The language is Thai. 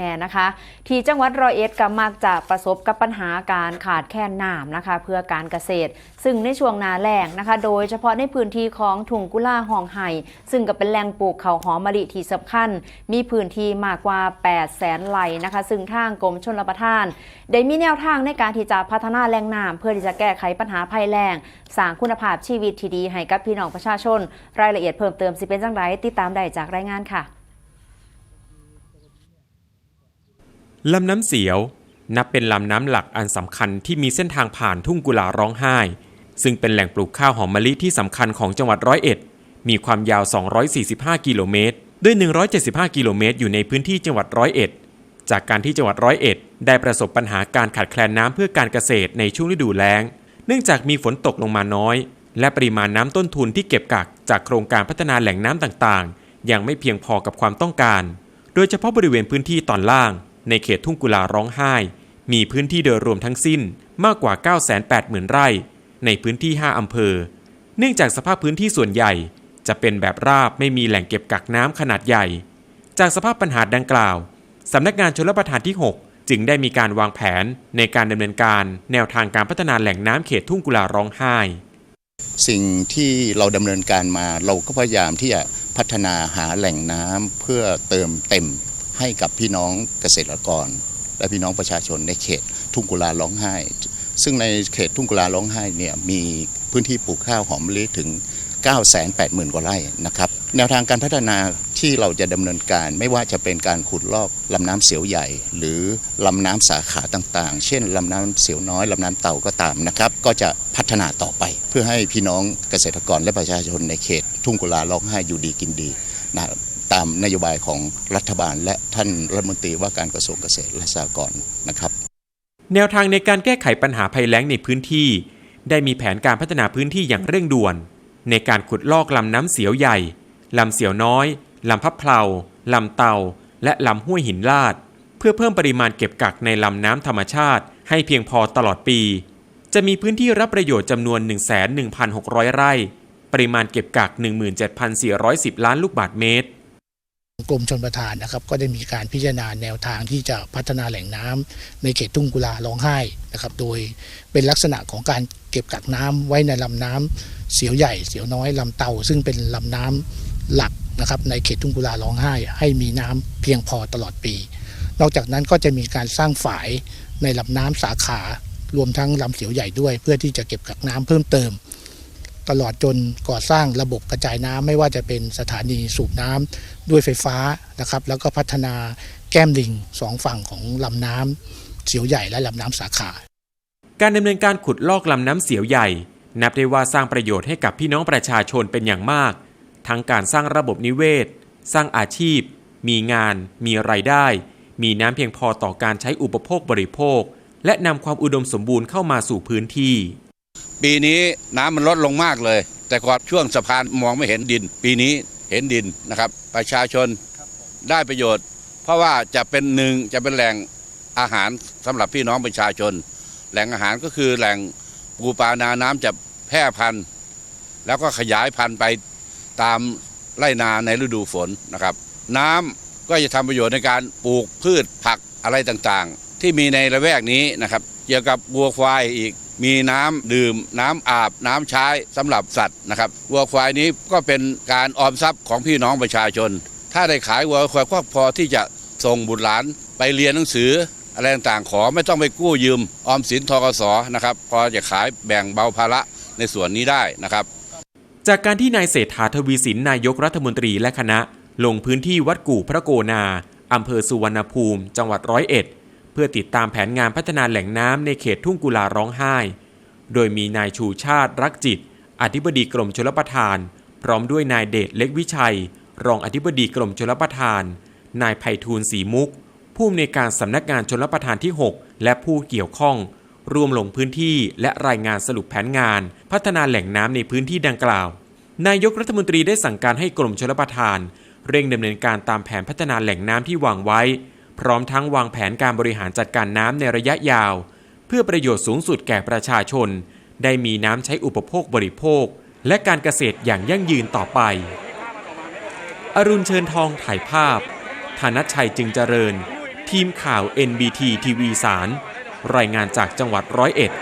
แน่นะคะที่จังหวัดร้อยเอ็ดก็มักจะประสบกับปัญหาการขาดแคลนน้ำนะคะ เพื่อการเกษตร ซึ่งในช่วงนาแล้งนะคะ โดยเฉพาะในพื้นที่ของถุงกุล่าหองไห่ซึ่งก็เป็นแหล่งปลูกข้าวหอมมะลิที่สำคัญ มีพื้นที่มากกว่า 8 แสนไร่นะคะ ซึ่งทางกรมชลประทาน ได้มีแนวทางในการที่จะพัฒนาแหล่งน้ำเพื่อที่จะแก้ไขปัญหาภัยแล้งสร้างคุณภาพชีวิตที่ดีให้กับพี่น้องประชาชน รายละเอียดเพิ่มเติมสิเป็นจังไรติดตามได้จากรายงานค่ะ ลำน้ำเสียว นับเป็นลำน้ำหลักอันสำคัญที่มีเส้นทางผ่านทุ่งกุลาร้องไห้ ซึ่งเป็นแหล่งปลูกข้าวหอมมะลิที่สำคัญของจังหวัดร้อยเอ็ด มีความยาว 245 กิโลเมตรด้วย 175 กิโลเมตรอยู่ในพื้นที่จังหวัดร้อยเอ็ด จากการที่จังหวัดร้อยเอ็ด ได้ประสบปัญหาการขาดแคลนน้ำเพื่อการเกษตรในช่วงฤดูแล้ง เนื่องจากมีฝนตกลงมาน้อย และปริมาณน้ำต้นทุนที่เก็บกักจากโครงการพัฒนาแหล่งน้ำต่างๆ ยังไม่เพียงพอกับความต้องการ โดยเฉพาะบริเวณพื้นที่ตอนล่าง ในเขตทุ่งกุลาร้องไห้ มีพื้นที่โดยรวมทั้งสิ้นมากกว่า 980,000 ไร่ ในพื้นที่ 5 อำเภอ เนื่องจากสภาพพื้นที่ส่วนใหญ่ จะเป็นแบบราบไม่มีแหล่งเก็บกักน้ำขนาดใหญ่ จากสภาพปัญหาดังกล่าวสำนักงานชลประทานที่ 6 จึงได้มีการวางแผนในการดำเนินการแนวทางการพัฒนาแหล่งน้ำเขตทุ่งกุลาร้องไห้สิ่งที่เราดำเนินการมาเราก็พยายามที่จะพัฒนาหาแหล่งน้ำเพื่อเติมเต็ม ให้กับพี่น้องเกษตรกร และพี่น้องประชาชนในเขตทุ่งกุลาร้องไห้ ซึ่งในเขตทุ่งกุลาร้องไห้เนี่ยมีพื้นที่ปลูกข้าวหอมมะลิถึง 980,000 กว่าไร่นะครับแนวทางการพัฒนาที่เราจะดำเนินการไม่ว่าจะเป็นการขุดลอกลำน้ำเสียวใหญ่ หรือลำน้ำสาขาต่างๆ เช่นลำน้ำเสียวน้อยลำน้ำเต่าก็ตามนะครับ ก็จะพัฒนาต่อไป เพื่อให้พี่น้องเกษตรกรและประชาชนในเขตทุ่งกุลาร้องไห้อยู่ดีกินดีนะ ตามนโยบายของรัฐบาล และท่านรัฐมนตรีว่าการกระทรวงเกษตรและสหกรณ์นะครับ แนวทางในการแก้ไขปัญหาภัยแล้งในพื้นที่ ได้มีแผนการพัฒนาพื้นที่อย่างเร่งด่วน ในการขุดลอกลำน้ำเสียวใหญ่ลำเสียวน้อยลำพับเพลาลำเตา และลำห้วยหินลาด เพื่อเพิ่มปริมาณเก็บกักในลำน้ำธรรมชาติ ให้เพียงพอตลอดปี จะมีพื้นที่รับประโยชน์จำนวน 1,1,600 ไร่ ปริมาณเก็บกัก 17,410 ล้านลูกบาศก์เมตร กรมชนประทานนะครับก็ได้มีการพิจารณาแนวทางที่จะพัฒนาแหล่งน้ำในเขตทุ่งกุลาร้องไห้นะครับโดยเป็นลักษณะของการเก็บกักน้ำไว้ในลำน้ำเสียวใหญ่เสียวน้อยลำเต่าซึ่งเป็นลำน้ำหลักนะครับในเขตทุ่งกุลาร้องไห้ ให้มีน้ำเพียงพอตลอดปี นอกจากนั้นก็จะมีการสร้างฝายในลำน้ำสาขารวมทั้งลำเสียวใหญ่ด้วย เพื่อที่จะเก็บกักน้ำเพิ่มเติม ตลอดจนก่อสร้างระบบกระจายน้ำไม่ว่าจะเป็นสถานีสูบน้ำด้วยไฟฟ้านะครับ แล้วก็พัฒนาแก้มลิงสองฝั่งของลำน้ำเสียวใหญ่และลำน้ำสาขา การดำเนินการขุดลอกลำน้ำเสียวใหญ่ นับได้ว่าสร้างประโยชน์ให้กับพี่น้องประชาชนเป็นอย่างมาก ทั้งการสร้างระบบนิเวศ สร้างอาชีพ มีงาน มีไรายได้ มีน้ำเพียงพอต่อการใช้อุปโภคบริโภค และนำความอุดมสมบูรณ์เข้ามาสู่พื้นที่ ปีนี้น้ำมันลดลงมากเลย แต่ก่อนช่วงสะพานมองไม่เห็นดิน ปีนี้เห็นดินนะครับ ประชาชนได้ประโยชน์ เพราะว่าจะเป็นหนึ่งจะเป็นแหล่งอาหารสำหรับพี่น้องประชาชน แหล่งอาหารก็คือแหล่งปูปลานาน้ำจะแพร่พันธุ์ แล้วก็ขยายพันธุ์ไปตามไร่นาในฤดูฝนนะครับ น้ำก็จะทำประโยชน์ในการปลูกพืชผักอะไรต่างๆ ที่มีในละแวกนี้นะครับ เกี่ยวกับวัวควายอีกมีน้ำดื่มน้ำอาบน้ำใช้สำหรับสัตว์นะครับวัวควายนี้ก็เป็นการออมทรัพย์ของพี่น้องประชาชน ถ้าได้ขายวัวควายก็พอที่จะส่งบุตรหลานไปเรียนหนังสืออะไรต่างๆขอไม่ต้องไปกู้ยืมออมสินทกสนะครับพอจะขายแบ่งเบาภาระในส่วนนี้ได้นะครับ จากการที่นายเศรษฐาทวีสินนายกรัฐมนตรีและคณะ ลงพื้นที่วัดกู่พระโกนาอำเภอสุวรรณภูมิ จังหวัดร้อยเอ็ด เพื่อติดตามแผนงานพัฒนาแหล่งน้ำในเขตทุ่งกุลาร้องไห้ โดยมีนายชูชาติรักจิต อธิบดีกรมชลประทาน พร้อมด้วยนายเดชเล็กวิชัย รองอธิบดีกรมชลประทาน นายไพฑูรย์ศรีมุก ผู้อำนวยการสำนักงานชลประทานที่ 6 และผู้เกี่ยวข้องร่วมลงพื้นที่และรายงานสรุปแผนงาน พัฒนาแหล่งน้ำในพื้นที่ดังกล่าว นายกรัฐมนตรีได้สั่งการให้กรมชลประทาน เร่งดำเนินการตามแผนพัฒนาแหล่งน้ำที่วางไว้ พร้อมทั้งวางแผนการบริหารจัดการน้ำในระยะยาว เพื่อประโยชน์สูงสุดแก่ประชาชน ได้มีน้ำใช้อุปโภคบริโภค และการเกษตรอย่างยั่งยืนต่อไป อรุณเชิญทองถ่ายภาพธนัชชัยจึงเจริญ ทีมข่าว NBT ทีวีสารรายงานจากจังหวัดร้อยเอ็ด